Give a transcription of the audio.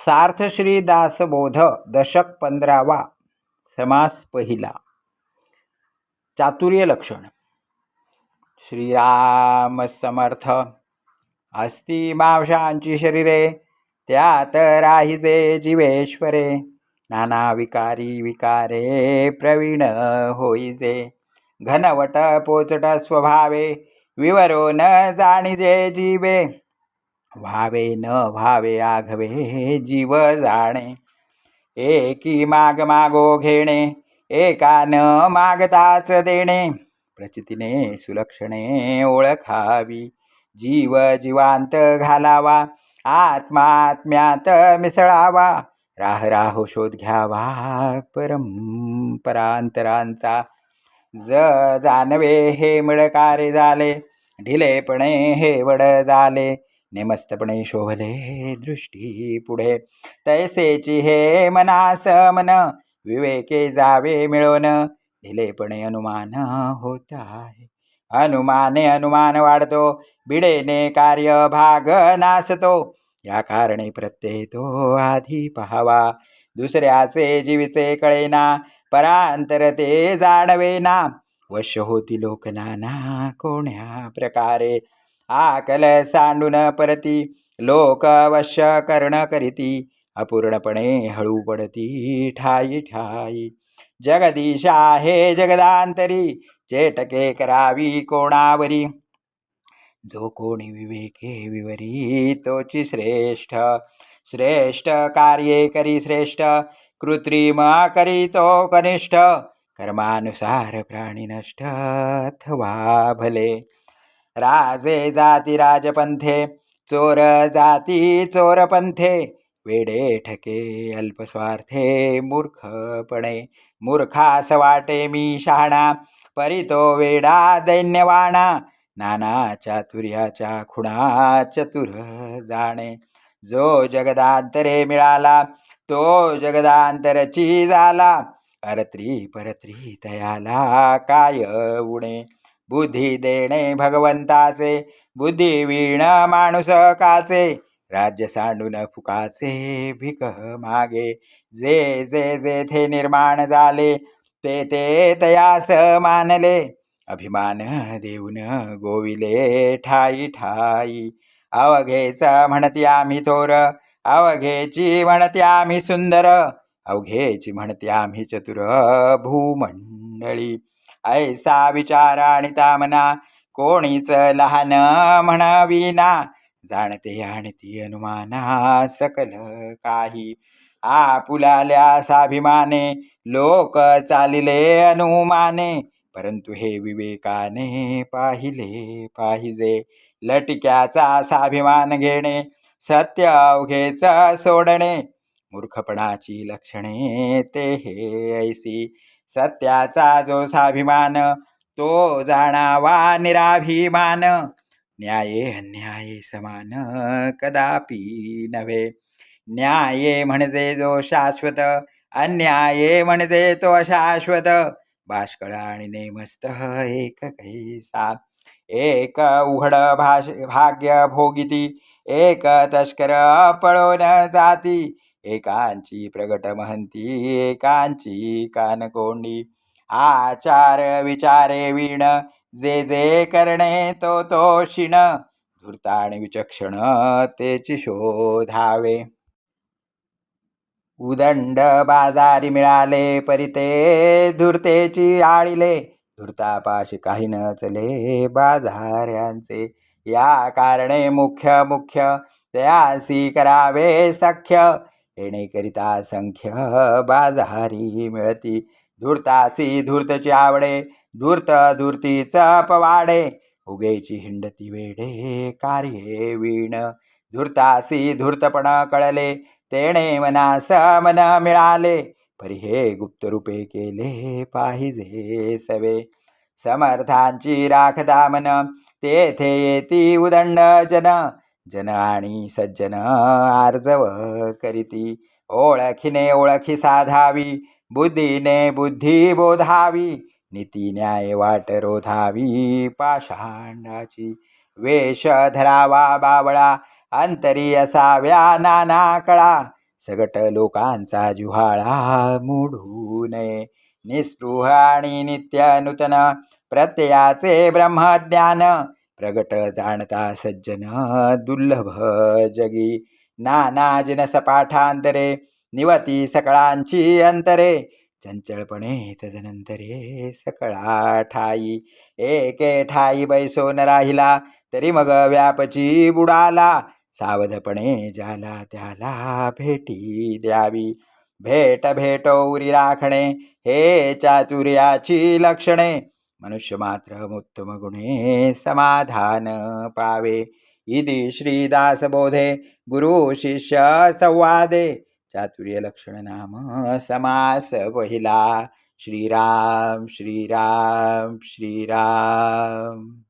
सार्थ श्री दासबोध दशक पंधरावा समास पहिला. चातुर्य लक्षण. श्रीराम समर्थ. अस्ति मावशांची शरीरे त्यात राहिजे जीवेश्वरे. नाना विकारी विकारे प्रवीण होईजे. घनवट पोचट स्वभावे विवरो न जाणीजे जीवे. व्हावे न व्हावे आघवे जीव जाणे. एकी माग मागो घेणे एका न मागताच देणे. प्रचितीने सुलक्षणे ओळखावी. जीव जीवांत घालावा आत्मा आत्म्यात मिसळावा. राह राहो शोध घ्यावा परंपरांतरांचा ज जानवे हे मिळकारे झाले ढिलेपणे हे वड झाले. नेमस्तपणे शोभले दृष्टी पुढे. तैसेची हे मनास मन विवेके जावे मिळवून ढिलेपणे अनुमान होत आहे अनुमाने अनुमान वाढतो बिडेने कार्य भाग नासतो. या कारणे प्रत्यय तो आधी पहावा. दुसऱ्याचे जीवीचे कळेना परांतर ते जाणवेना. वश होती लोकनाना कोण्या प्रकारे? आकल सांडून परती. लोक अवश्य कर्ण करीती. अपूर्णपणे हळू पडती. ठाई ठाई. जगदीश आहे जगदांतरी. चेटके करावी कोणावरी? जो कोणी विवेके विवरी तोची श्रेष्ठ. श्रेष्ठ कार्ये करी श्रेष्ठ. कृत्रिम करी तो कनिष्ठ. कर्मानुसार प्राणी नष्ट अथवा भले. राजे जाती राजपंथे चोर जाती चोरपंथे वेडे ठके अल्पस्वार्थे मूर्खपणे मूर्खास वाटे मी शहाणा परी तो वेडा दैन्यवाणा नाना चातुर्याच्या खुणा चतुर जाणे. जो जगदांतरे मिळाला तो जगदांतरची झाला अरत्री परत्री तयाला काय उणे? बुद्धी देणे भगवंताचे बुद्धी वीण माणूस काचे राज्य सांडून फुकाचे भिक मागे. जे जे जे थे निर्माण झाले ते ते तयास मानले. अभिमान देऊन गोविले ठाई ठाई. अवघेच म्हणती आम्ही थोर अवघेची म्हणती आम्ही सुंदर अवघेची म्हणती आम्ही चतुर भूमंडळी. ऐसा विचार आणि तामना कोणीच लहान म्हणाविना. जाणते आणि ती अनुमाना सकल काही. आपुलाल्या साभिमाने लोक चालिले अनुमाने. परंतु हे विवेकाने पाहिले पाहिजे. लटक्याचा साभिमान घेणे सत्य अवघेच सोडणे. मूर्खपणाची लक्षणे ते हे ऐसी सत्याचा जो स्वाभिमान तो जाणावा निराभिमान. न्याये अन्याये समान कदापि नव्हे. न्याये म्हणजे जो शाश्वत अन्याये म्हणजे तो अशाश्वत. भाष्कळ आणि नेमस्त एक कैसा. एक उघड भाष भाग्य भोगिती एक तस्कर पळून जाती. एकांची प्रगट महंती एकांची कानकोंडी. आचार विचारे विण जे जे करणे तो तो शिण. धूर्ता विचक्षण तेची शोधावे. उदंड बाजारी मिळाले परिते धूर्तेची आळीले. धूर्तापाशी काही न चले बाजाऱ्यांचे. या कारणे मुख्य मुख्य त्यासी करावे सख्य. येणेकरिता संख्य बाजारी मिळती. धूर्तासी धूर्तची आवडे धूर्त धूर्तीच पवाडे उगेची हिंडती वेडे कार्ये वीण. धूर्तासी धूर्तपण कळले तेणे मनास मन मिळाले. परी हे गुप्तरूपे केले पाहिजे सवे. समर्थांची राखदा मन तेथे येती उदंड जन जन आणि सज्जन आर्जव करीती. ओळखीने ओळखी साधावी बुद्धीने बुद्धी बोधावी नीती न्याय वाट रोधावी पाषांडाची वेश धरावा बावळा अंतरी असाव्या नाना कळा सगट लोकांचा जुहाळा मोडू नये निस्पृह आणि नित्य नूतन प्रत्ययाचे ब्रह्मज्ञान प्रगट जाणता सज्जन दुर्लभ जगी. नाना जिनस पाठांतरे निवती सकळांची अंतरे. चंचळपणे तदनंतरे सकळा ठाई. एके ठाई बैसो न राहिला तरी मग व्यापची बुडाला. सावधपणे ज्याला त्याला भेटी द्यावी. भेट भेटो उरी राखणे हे चातुर्याची लक्षणे. मनुष्य उत्तम गुणे समाधान पावे इति श्रीदासबोधे गुरु शिष्य संवादे। चातुर्य लक्षण नाम समास पहिला श्रीराम श्रीराम श्रीराम।